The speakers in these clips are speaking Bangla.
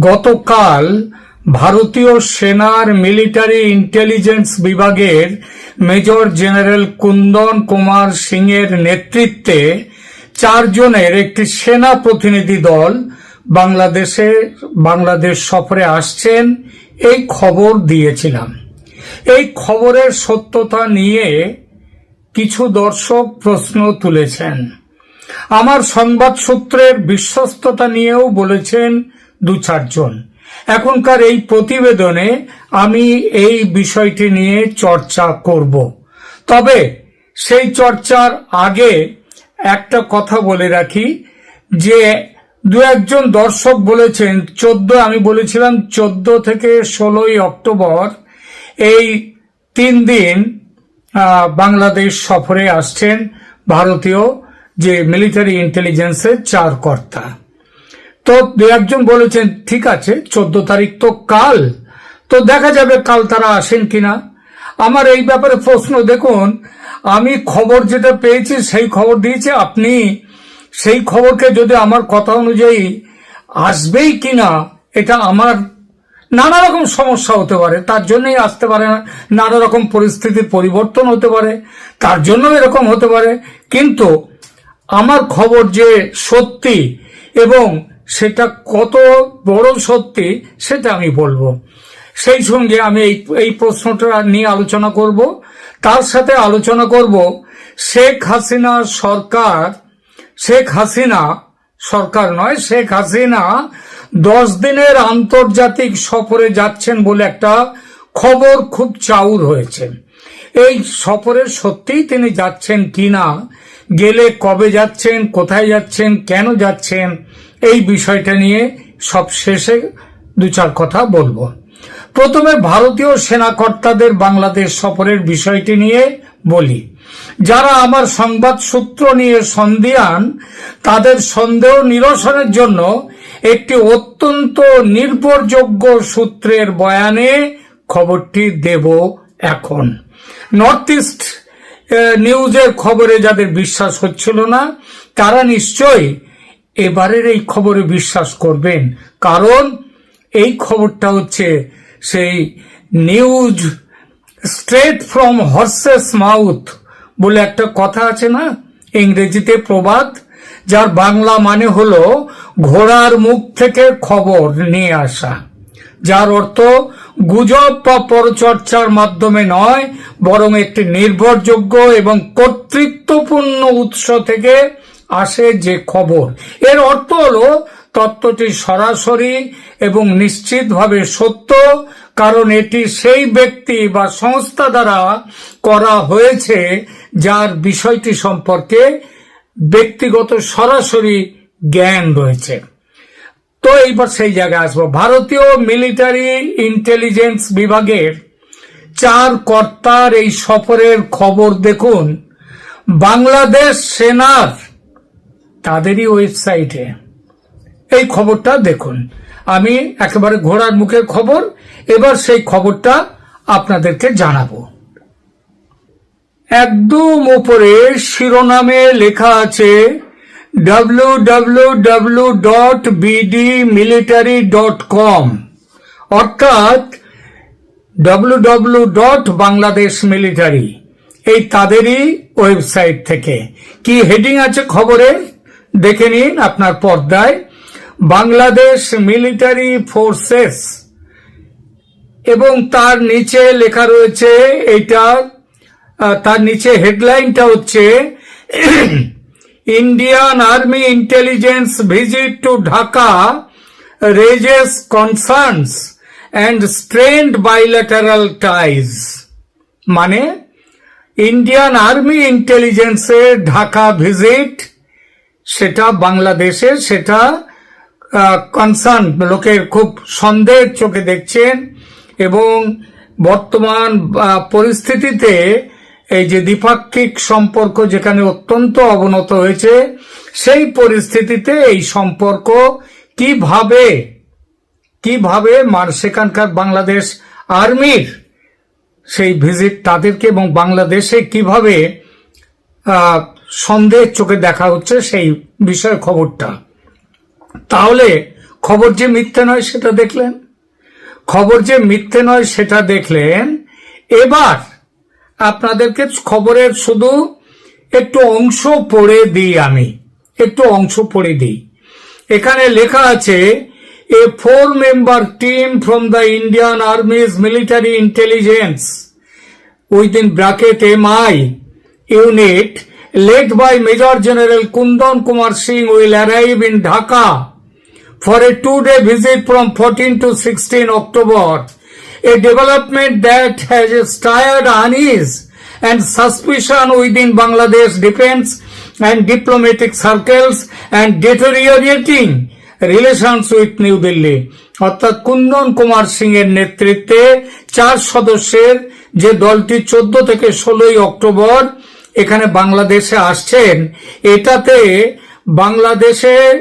গতকাল ভারতীয় সেনার মিলিটারি ইন্টেলিজেন্স বিভাগের মেজর জেনারেল কুন্দন কুমার সিং এর নেতৃত্বে চারজনের একটি সেনা প্রতিনিধি দল বাংলাদেশে, বাংলাদেশ সফরে আসছেন এই খবর দিয়েছিলাম। এই খবরের সত্যতা নিয়ে কিছু দর্শক প্রশ্ন তুলেছেন। আমার সংবাদ সূত্রের বিশ্বস্ততা নিয়েও বলেছেন দু চারজন এখনকার এই প্রতিবেদনে আমি এই বিষয়টি নিয়ে চর্চা করব। তবে সেই চর্চার আগে একটা কথা বলে রাখি, যে দু একজন দর্শক বলেছেন, চোদ্দ, আমি বলেছিলাম চোদ্দ থেকে ষোলোই অক্টোবর, এই তিন দিন বাংলাদেশ সফরে আসছেন ভারতীয় যে মিলিটারি ইন্টেলিজেন্সের চার কর্তা তো দু একজন বলেছেন, ঠিক আছে, চোদ্দ তারিখ তো কাল। তো দেখা যাবে কাল তারা আসেন কিনা। আমার এই ব্যাপারে প্রশ্ন, দেখুন, আমি খবর যেটা পেয়েছি, সেই খবর দিয়েছি। আপনি সেই খবরকে যদি আমার কথা অনুযায়ী আসবেই কিনা, এটা আমার নানা রকম সমস্যা হতে পারে। তার জন্যই আসতে পারে না। নানা রকম পরিস্থিতির পরিবর্তন হতে পারে। তার জন্য এরকম হতে পারে। কিন্তু আমার খবর যে সত্যি এবং সেটা কত বড় সত্যি সেটা আমি বলব। সেই সঙ্গে আমি এই এই প্রশ্নটা নিয়ে আলোচনা করব। তার সাথে আলোচনা করব শেখ হাসিনা সরকার, শেখ হাসিনা সরকার নয়, শেখ হাসিনা দশ দিনের আন্তর্জাতিক সফরে যাচ্ছেন বলে একটা খবর খুব চাউর হয়েছে। এই সফরে সত্যিই তিনি যাচ্ছেন কিনা, গেলে কবে যাচ্ছেন, কোথায় যাচ্ছেন, কেন যাচ্ছেন এই বিষয়টা নিয়ে সব শেষে দু চার কথা বলব। প্রথমে ভারতীয় সেনাকর্তাদের বাংলাদেশ সফরের বিষয়টি নিয়ে বলি। যারা আমার সংবাদ সূত্র নিয়ে সন্দিয়ান তাদের সন্দেহ নিরসনের জন্য একটি অত্যন্ত নির্ভরযোগ্য সূত্রের বয়ানে খবরটি দেব এখন। নর্থ ইস্ট নিউজের খবরে যাদের বিশ্বাস হচ্ছিল না, তারা নিশ্চয়ই এবারের এই খবরে বিশ্বাস করবেন। কারণ এই খবরটা হচ্ছে সেই news straight from horse's mouth বলে একটা কথা আছে না? ইংরেজিতে প্রবাদ, যার বাংলা মানে হলো ঘোড়ার মুখ থেকে খবর নিয়ে আসা। যার অর্থ গুজব বা পরচর্চার মাধ্যমে নয়, বরং একটি নির্ভরযোগ্য এবং কর্তৃত্বপূর্ণ উৎস থেকে আসে যে খবর। এর অর্থ হলো, তত্ত্বটি সরাসরি এবং নিশ্চিতভাবে সত্য, কারণ এটি সেই ব্যক্তি বা সংস্থা দ্বারা করা হয়েছে যার বিষয়টি সম্পর্কে ব্যক্তিগত সরাসরি জ্ঞান রয়েছে। তো এইবার সেই জায়গায় আসব। ভারতীয় মিলিটারি ইন্টেলিজেন্স বিভাগের চার কর্তার এই সফরের খবর দেখুন। বাংলাদেশ সেনার তাদেরই ওয়েবসাইটে। এই খবরটা দেখুন। আমি একেবারে ঘোড়ার মুখের খবর। এবার সেই খবরটা আপনাদেরকে জানাব। একদম উপরে শিরোনামে লেখা আছে W W W dot BD military dot com অর্থাৎ W W dot Bangladesh military এই তাদেরই ওয়েবসাইট থেকে। কি হেডিং আছে খবরে? দেখে নিন আপনার পর্দায় বাংলাদেশ মিলিটারি ফোর্সেস এবং তার নিচে লেখা রয়েছে আহ, তার নিচে হেডলাইনটা হচ্ছে Indian army intelligence visit to Dhaka raises concerns and strained bilateral ties. মানে ইন্ডিয়ান আর্মি ইন্টেলিজেন্সের ঢাকা ভিজিট সেটা বাংলাদেশে সেটা কনসার্ন লোকের খুব সন্দেহের চোখে দেখছেন এবং বর্তমান পরিস্থিতিতে এই যে দ্বিপাক্ষিক সম্পর্ক যেখানে অত্যন্ত অবনত হয়েছে, সেই পরিস্থিতিতে এই সম্পর্ক কীভাবে কীভাবে মার সেখানকার বাংলাদেশ আর্মির সেই ভিজিট তাদেরকে এবং বাংলাদেশে কীভাবে সন্দেহের চোখে দেখা হচ্ছে সেই বিষয়ে খবরটা। তাহলে খবর যে মিথ্যে নয় সেটা দেখলেন? খবর যে মিথ্যে নয় সেটা দেখলেন? এবার আপনাদেরকে খবরের শুধু একটু অংশ পড়ে দিই আমি। একটু অংশ পড়ে দিই। এখানে লেখা আছে a four member team from the Indian army's military intelligence within M I unit led by Major General Kundan Kumar Singh will arrive in Dhaka for a two-day visit from 14 to 16 October, a development that has stirred unease and suspicion within Bangladesh defense and diplomatic circles and deteriorating relations with New Delhi. অর্থাৎ কুন্দন কুমার সিং এর নেতৃত্বে চার সদস্যের যে দলটি চোদ্দ থেকে ষোলোই অক্টোবর এখানে বাংলাদেশে আসছেন, এটাতে বাংলাদেশের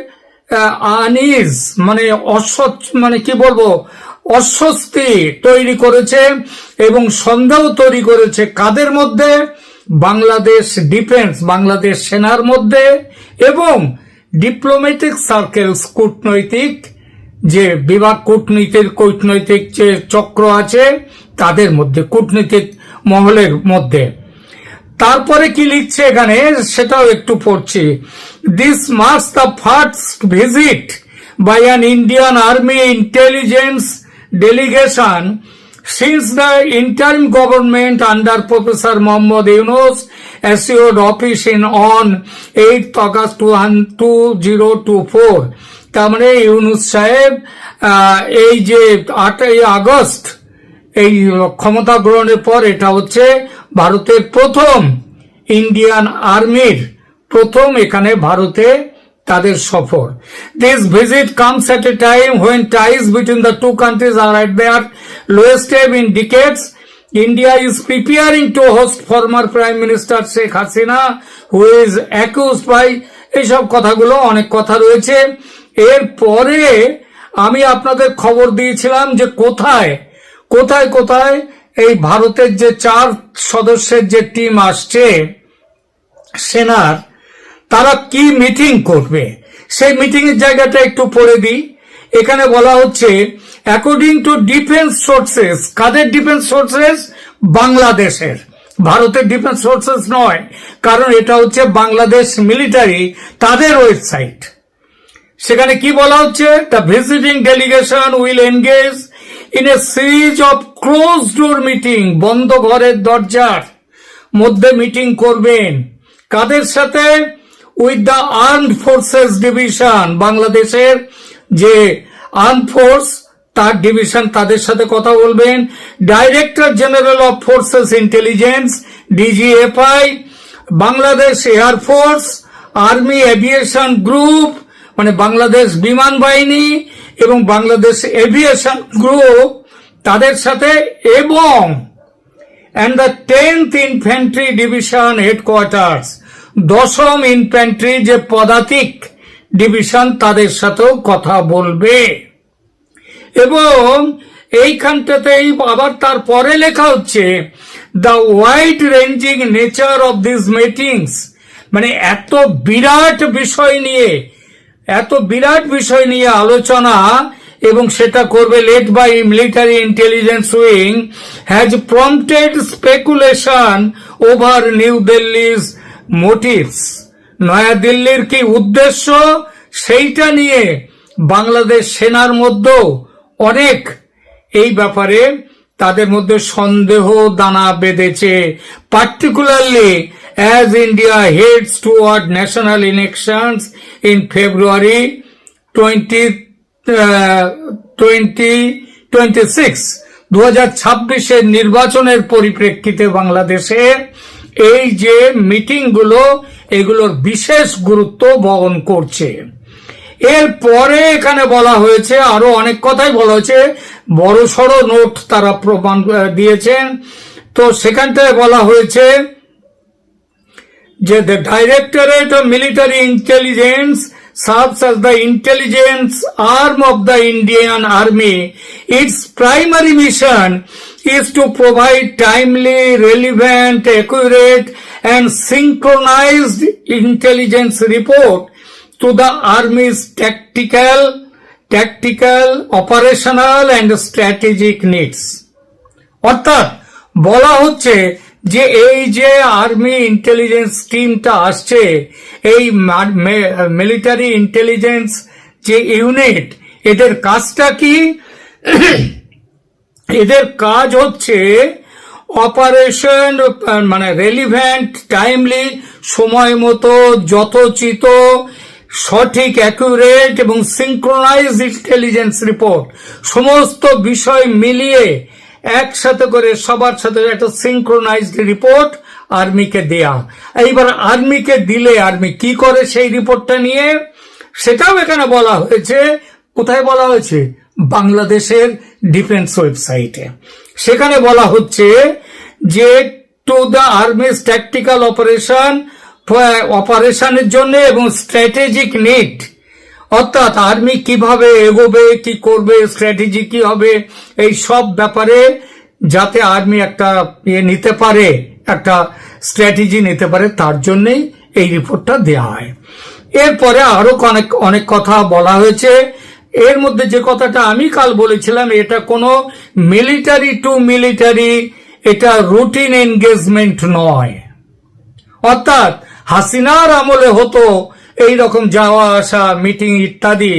আনিজ মানে অস্বচ্ছ মানে কি বলব, অস্বস্তি তৈরি করেছে এবং সন্দেহ তৈরি করেছে কাদের মধ্যে? বাংলাদেশ ডিফেন্স, বাংলাদেশ সেনার মধ্যে এবং ডিপ্লোম্যাটিক সার্কেলস কূটনৈতিক যে বিভাগ কূটনীতির, কূটনৈতিক যে চক্র আছে, তাদের মধ্যে, কূটনীতিক মহলের মধ্যে। তারপরে কি লিখছে এখানে? সেটাও একটু পড়ছি। This marks the first visit by an Indian army intelligence delegation since the interim government since the interim government under Professor Mohammad Yunus assured office in on 8th August 2024 তার মানে ইউনুস সাহেব এই যে আটই আগস্ট, এই ক্ষমতা গ্রহণের পর এটা হচ্ছে ভারতের প্রথম ইন্ডিয়ান আর্মির প্রথম এখানে ভারতে তাদের সফর। This visit comes at a time when ties between the two countries are at their lowest in decades India is preparing to host former prime minister Sheikh Hasina who is accuse by এইসব কথাগুলো, অনেক কথা রয়েছে। এরপরে আমি আপনাদের খবর দিয়েছিলাম যে কোথায় কোথায় কোথায় এই ভারতের যে চার সদস্যের যে টিম আসছে, সেনার, তারা কি মিটিং করবে? সেই মিটিং এর জায়গাটা একটু পড়ে দিই। এখানে বলা হচ্ছে অ্যাকর্ডিং টু ডিফেন্স সোর্সেস কাদের ডিফেন্স সোর্সেস বাংলাদেশের। ভারতের ডিফেন্স সোর্সেস নয়, কারণ এটা হচ্ছে বাংলাদেশ মিলিটারি তাদের ওয়েবসাইট সেখানে কি বলা হচ্ছে? The visiting delegation will engage in a series of closed door meeting বন্ধ ঘরের দরজার মধ্যে মিটিং করবেন। কাদের সাথে? With the armed forces division বাংলাদেশের যে আর্ম ফোর্স তার ডিভিশন তাদের সাথে কথা বলবেন। Director general of forces intelligence DGFI Bangladesh air force army aviation group মানে বাংলাদেশ বিমান বাহিনী এবং বাংলাদেশ এভিয়েশন গ্রুপ তাদের সাথে এবং and the 10th Infantry Division Headquarters, দশম ইনফ্যান্ট্রি যে পদাতিক ডিভিশন তাদের সাথেও কথা বলবে। এবং এইখানটাতেই আবার তারপরে লেখা হচ্ছে the wide ranging nature of this meetings মানে এত বিরাট বিষয় নিয়ে এত বিরাট বিষয় নিয়ে আলোচনা এবং সেটা করবে led by military intelligence wing has prompted speculation over new Delhi's motives নয়াদিল্লির কি উদ্দেশ্য? সেইটা নিয়ে বাংলাদেশ সেনার মধ্যেও অনেক এই ব্যাপারে তাদের মধ্যে সন্দেহ দানা বেঁধেছে। Particularly India heads toward national elections in February twenty twenty twenty six দু হাজার ছাব্বিশের নির্বাচনের পরিপ্রেক্ষিতে বাংলাদেশে এই যে মিটিংগুলো, এগুলোর বিশেষ গুরুত্ব বহন করছে। এরপরে এখানে বলা হয়েছে, আরও অনেক কথাই বলা হয়েছে বড় সড়ো নোট তারা প্রমাণ দিয়েছেন। তো সেখানটায় বলা হয়েছে যে the directorate of military intelligence serves as the intelligence arm of the Indian army its primary mission is to provide timely relevant accurate and synchronised intelligence report to the army's tactical tactical operational and strategic needs অর্থাৎ বলা হচ্ছে যে এই যে আর্মি ইন্টেলিজেন্স টিমটা আসছে, এই মিলিটারি ইন্টেলিজেন্স যে ইউনিট, এদের কাজটা কি? এদের কাজ হচ্ছে অপারেশন মানে রেলিভেন্ট টাইমলি সময় মতো, যথোচিত, সঠিক অ্যাকুরেট এবং সিঙ্ক্রোনাইজ ইন্টেলিজেন্স রিপোর্ট সমস্ত বিষয় মিলিয়ে একসাথে করে, সবার সাথে একটা সিঙ্ক্রোনাইজড রিপোর্ট আর্মিকে দেয়া। এইবার আর্মিকে দিলে আর্মি কি করে সেই রিপোর্টটা নিয়ে? সেটাও এখানে বলা হয়েছে। কোথায় বলা হয়েছে? বাংলাদেশের ডিফেন্স ওয়েবসাইটে সেখানে বলা হচ্ছে যে to the army's tactical operation অপারেশনের জন্য এবং স্ট্র্যাটেজিক নিড অর্থাৎ আর্মি কীভাবে এগোবে, কি করবে, স্ট্র্যাটেজি কি হবে, এই সব ব্যাপারে যাতে আর্মি একটা ইয়ে নিতে পারে, একটা স্ট্র্যাটেজি নিতে পারে, তার জন্যেই এই রিপোর্টটা দেওয়া হয়। এরপরে আরও অনেক অনেক কথা বলা হয়েছে। এর মধ্যে যে কথাটা আমি কাল বলেছিলাম, এটা কোনো মিলিটারি টু মিলিটারি, এটা রুটিন এনগেজমেন্ট নয়। অর্থাৎ হাসিনার আমলে হতো এই রকম যাওয়া, আসা মিটিং ইত্যাদি,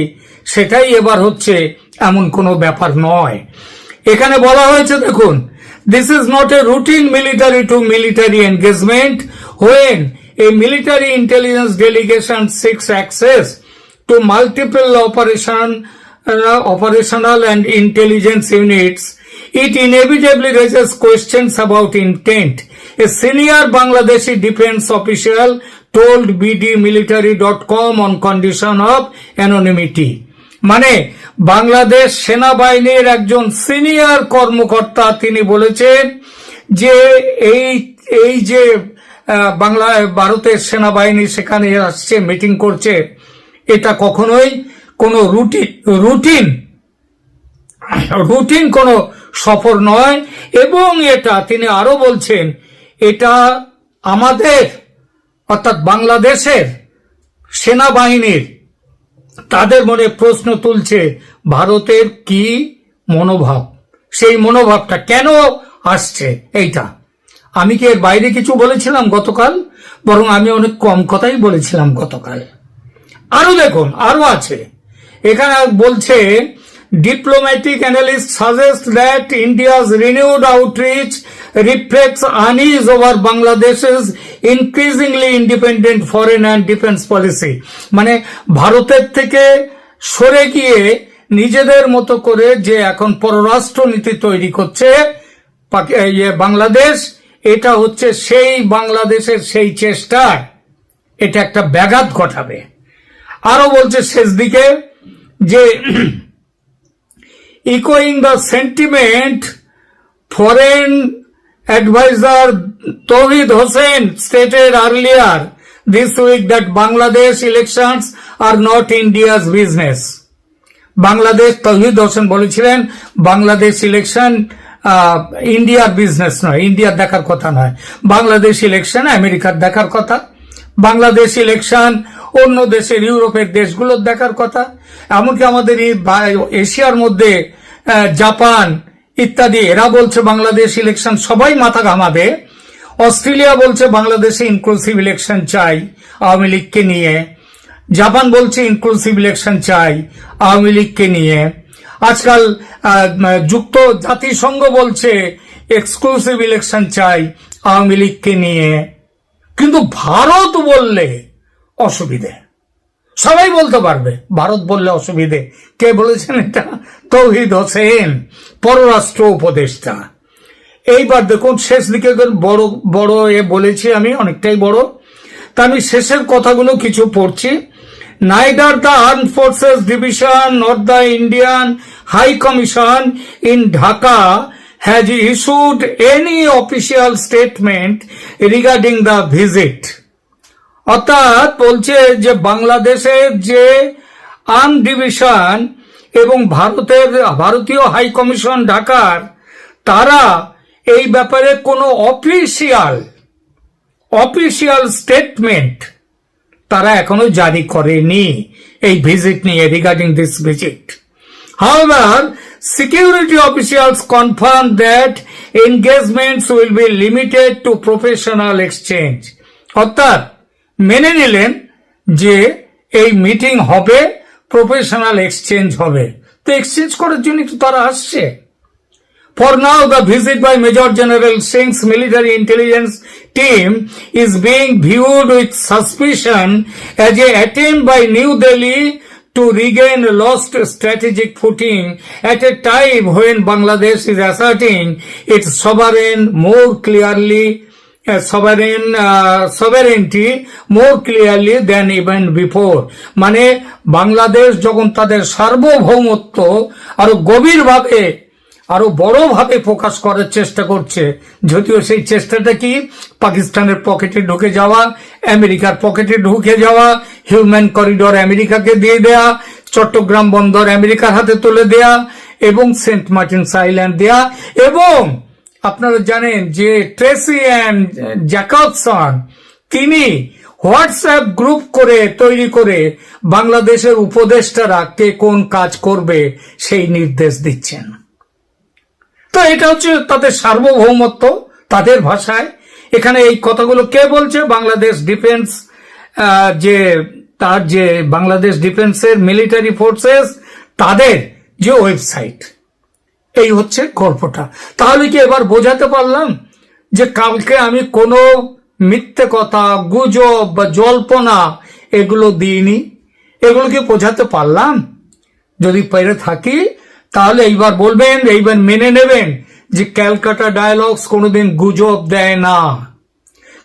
সেটাই এবার হচ্ছে এমন কোনো ব্যাপার নয়। এখানে বলা হয়েছে, দেখুন this is not a routine military to military engagement when a military intelligence delegation seeks access to multiple operation operational and intelligence units it inevitably raises questions about intent a senior Bangladeshi defence official told bdmilitary.com on condition of anonymity. মানে বাংলাদেশ সেনাবাহিনীর একজন সিনিয়র কর্মকর্তা তিনি বলেছেন যে এই এই যে বাংলা, ভারতের সেনাবাহিনী সেখানে আসছে মিটিং করছে, এটা কখনোই কোনো রুটিন রুটিন রুটিন কোনো সফর নয় এবং এটা তিনি আরও বলছেন, এটা আমাদের অর্থাৎ বাংলাদেশের সেনাবাহিনীর, তাদের মনে প্রশ্ন তুলছে, ভারতের কি মনোভাব? সেই মনোভাবটা কেন আসছে এইটা? আমি কি এর বাইরে কিছু বলেছিলাম গতকাল? বরং আমি অনেক কম কথাই বলেছিলাম গতকাল। আরও দেখুন, আরও আছে। এখানে বলছে diplomatic analyst suggest that India's renewed outreach reflects unease over বাংলাদেশের increasingly independent foreign and defence policy মানে ভারতের থেকে সরে গিয়ে নিজেদের মতো করে যে এখন পররাষ্ট্র নীতি তৈরি করছে ইয়ে বাংলাদেশ, এটা হচ্ছে সেই বাংলাদেশের সেই চেষ্টায়। এটা একটা ব্যাঘাত ঘটাবে। আরও বলছে শেষ দিকে যে ইকোয়িং the sentiment foreign adviser Touhid Hossain stated earlier this week that Bangladesh elections are not India's business Bangladesh Touhid Hossain বলেছিলেন বাংলাদেশ ইলেকশন ইন্ডিয়ার বিজনেস নয় ইন্ডিয়ার দেখার কথা নয়। বাংলাদেশ ইলেকশন আমেরিকার দেখার কথা। বাংলাদেশ ইলেকশন অন্য দেশের ইউরোপের দেশগুলোর দেখার কথা, এমনকি আমাদের এশিয়ার মধ্যে জাপান ইত্যাদি, এরা বলছে বাংলাদেশ ইলেকশন সবাই মাথা ঘামাবে। অস্ট্রেলিয়া বলছে বাংলাদেশে ইনক্লুসিভ ইলেকশন চাই আওয়ামী লীগকে নিয়ে। জাপান বলছে ইনক্লুসিভ ইলেকশন চাই আওয়ামী লীগকে নিয়ে। আজকাল যুক্ত জাতিসংঘ বলছে এক্সক্লুসিভ ইলেকশন চাই আওয়ামী লীগকে নিয়ে। কিন্তু ভারত বললে অসুবিধে। সবাই বলতে পারবে, ভারত বললে অসুবিধে। কে বলেছেন এটা? তৌহিদ হোসেন, পররাষ্ট্র উপদেষ্টা। এইবার দেখুন, শেষ দিকে বড় বড় এ বলেছি আমি, অনেকটাই বড়। তা আমি শেষের কথাগুলো কিছু পড়ছি। Neither the arm forces division not the Indian high commission in Dhaka has issued any official statement regarding the visit অর্থাৎ বলছে যে বাংলাদেশের যে আর্ম ডিভিশন এবং ভারতের ভারতীয় হাই কমিশন ঢাকার তারা এই ব্যাপারে কোনো অফিসিয়াল অফিসিয়াল স্টেটমেন্ট তারা এখনও জারি করেনি এই ভিজিট নিয়ে regarding this visit However, security officials confirmed that engagements will be limited to professional exchange. অর্থাৎ মেনে নিলেন যে এই মিটিং হবে প্রফেশনাল এক্সচেঞ্জ হবে তো এক্সচেঞ্জ করার জন্য তো তারা আসছে For now, the visit by Major General Singh's military intelligence team is being viewed with suspicion as a attempt by New Delhi to regain lost strategic footing at a time when Bangladesh is asserting its sovereign more clearly uh, sovereign uh, sovereignty more clearly than even before মানে বাংলাদেশ যখন তাদের সার্বভৌমত্ব আরও গভীরভাবে আরও বড়ভাবে প্রকাশ করার চেষ্টা করছে যদিও সেই চেষ্টাটা কি পাকিস্তানের পকেটে ঢুকে যাওয়া আমেরিকার পকেটে ঢুকে যাওয়া হিউম্যান করিডর আমেরিকাকে দিয়ে দেয়া, চট্টগ্রাম বন্দর আমেরিকার হাতে তুলে দেয়া এবং সেন্ট মার্টিনস আইল্যান্ড দেয়া এবং আপনারা জানেন যে ট্রেসি অ্যান্ড জ্যাকবসন, তিনি হোয়াটসঅ্যাপ গ্রুপ করে তৈরি করে বাংলাদেশের উপদেষ্টারা কে কোন কাজ করবে সেই নির্দেশ দিচ্ছেন। তো এটা হচ্ছে তাদের সার্বভৌমত্ব, তাদের ভাষায়। এখানে এই কথাগুলো কে বলছে? বাংলাদেশ ডিফেন্স যে তার যে বাংলাদেশ ডিফেন্সের মিলিটারি ফোর্সেস, তাদের যে ওয়েবসাইট, এই হচ্ছে গল্পটা। তাহলে কি এবার বোঝাতে পারলাম যে কালকে আমি কোনো মিথ্যে কথা, গুজব বা জল্পনা এগুলো দিইনি? এগুলো কি বোঝাতে পারলাম? যদি পেরে থাকি, তাহলে এইবার বলবেন, এইবার মেনে নেবেন যে ক্যালকাটা ডায়ালগস কোনোদিন গুজব দেয় না।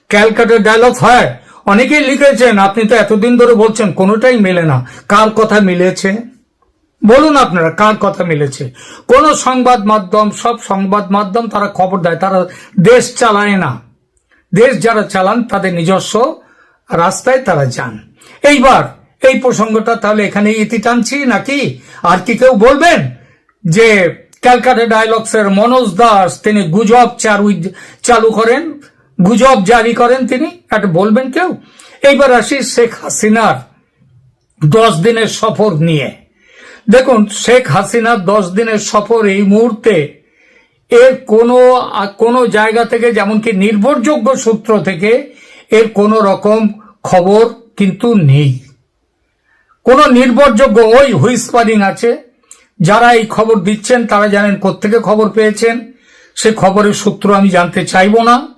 ক্যালকাটা ডায়ালগ হয়, অনেকেই লিখেছেন, আপনি তো এতদিন ধরে বলছেন, কোনোটাই মেলে না। কার কথা মিলেছে? বলুন আপনারা, কার কথা মিলেছে? কোন সংবাদ মাধ্যম, সব সংবাদ মাধ্যম তারা খবর দেয়, তারা দেশ চালায় না। দেশ যারা চালান, তাদের নিজস্ব রাস্তায় তারা যান। এইবার, এই প্রসঙ্গটা তাহলে এখানে ইতি টানছি, নাকি? আর কি কেউ বলবেন যে ক্যালকাটা ডায়ালগস এর মনোজ দাস, তিনি গুজব চারু, চালু করেন, গুজব জারি করেন তিনি একটা বলবেন কেউ? এইবার আসি শেখ হাসিনার দশ দিনের সফর নিয়ে। দেখুন, শেখ হাসিনার দশ দিনের সফর এই মুহূর্তে এর কোনো কোনো জায়গা থেকে যেমনকি নির্ভরযোগ্য সূত্র থেকে এর কোনো রকম খবর কিন্তু নেই। কোনো নির্ভরযোগ্য ওই হুইসপারিং আছে যারা এই খবর দিচ্ছেন, তারা জানেন কোত্থেকে খবর পেয়েছেন। সে খবরের সূত্র আমি জানতে চাইব না।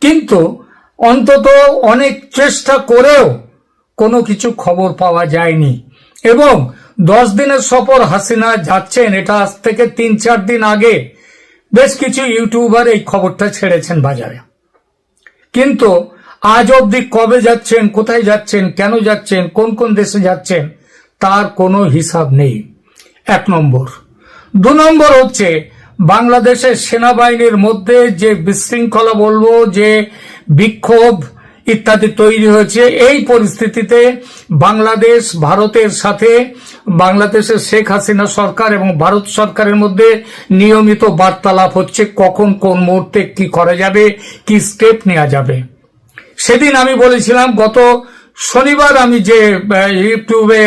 কিন্তু অন্তত অনেক চেষ্টা করেও কোনো কিছু খবর পাওয়া যায়নি। এবং দশ দিনের সফর হাসিনা যাচ্ছেন, এটা আজ থেকে তিন চার দিন আগে বেশ কিছু ইউটিউবার এই খবরটা ছেড়েছেন বাজারে। কিন্তু আজ অবধি কবে যাচ্ছেন, কোথায় যাচ্ছেন, কেন যাচ্ছেন, কোন কোন দেশে যাচ্ছেন, তার কোনো হিসাব নেই। এক নম্বর। দু নম্বর হচ্ছে, বাংলাদেশের সেনাবাহিনীর মধ্যে যে বিশৃঙ্খলা বলব, যে বিক্ষোভ ইত্যাদি তৈরি হয়েছে, এই পরিস্থিতিতে বাংলাদেশ, ভারতের সাথে বাংলাদেশের শেখ হাসিনা সরকার এবং ভারত সরকারের মধ্যে নিয়মিত বার্তালাপ হচ্ছে, কখন কোন মুহূর্তে কি করা যাবে, কি স্টেপ নেওয়া যাবে। সেদিন আমি বলেছিলাম, গত শনিবার আমি যে ইউটিউবে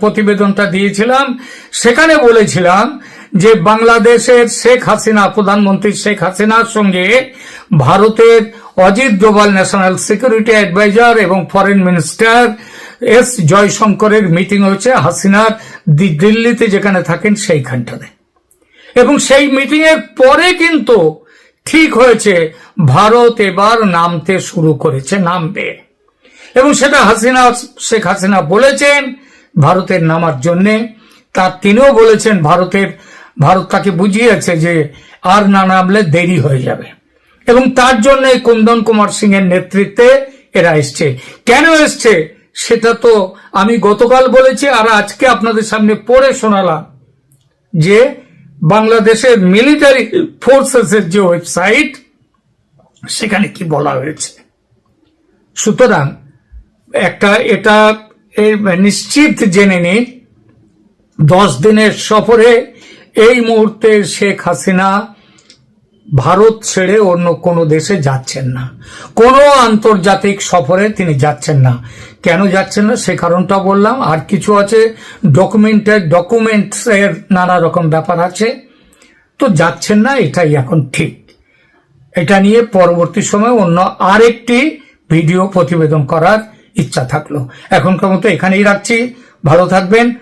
প্রতিবেদনটা দিয়েছিলাম, সেখানে বলেছিলাম যে বাংলাদেশের শেখ হাসিনা, প্রধানমন্ত্রী শেখ হাসিনার সঙ্গে ভারতের Ajit Doval national security adviser এবং ফরেন মিনিস্টার এস জয়শঙ্করের মিটিং হয়েছে হাসিনার দিল্লিতে যেখানে থাকেন সেইখানটাতে। এবং সেই মিটিং এর পরে কিন্তু ঠিক হয়েছে, ভারত এবার নামতে শুরু করেছে, নামবে। এবং সেটা হাসিনা, শেখ হাসিনা বলেছেন ভারতের নামার জন্যে। তার তিনিও বলেছেন ভারতের, ভারত তাকে বুঝিয়েছে যে আর না নামলে দেরি হয়ে যাবে। এবং তার জন্য কুন্দন কুমার সিং এর নেতৃত্বে এরা এসছে। কেন এসছে? সেটা তো আমি গতকাল বলেছি, আর আজকে আপনাদের সামনে পড়ে শোনালাম যে বাংলাদেশের মিলিটারি ফোর্সেসের যে ওয়েবসাইট, সেখানে কি বলা হয়েছে। সুতরাং একটা এটা নিশ্চিত জেনে নিন দশ দিনের সফরে এই মুহূর্তে শেখ হাসিনা ভারত ছেড়ে অন্য কোনো দেশে যাচ্ছেন না। কোনো আন্তর্জাতিক সফরে তিনি যাচ্ছেন না। কেন যাচ্ছেন না? সে কারণটা বললাম। আর কিছু আছে ডকুমেন্টের ডকুমেন্টস এর নানা রকম ব্যাপার আছে। তো যাচ্ছেন না, এটাই এখন ঠিক। এটা নিয়ে পরবর্তী সময় অন্য আরেকটি ভিডিও প্রতিবেদন করার ইচ্ছা থাকল। এখনকার মতো এখানেই রাখছি। ভালো থাকবেন।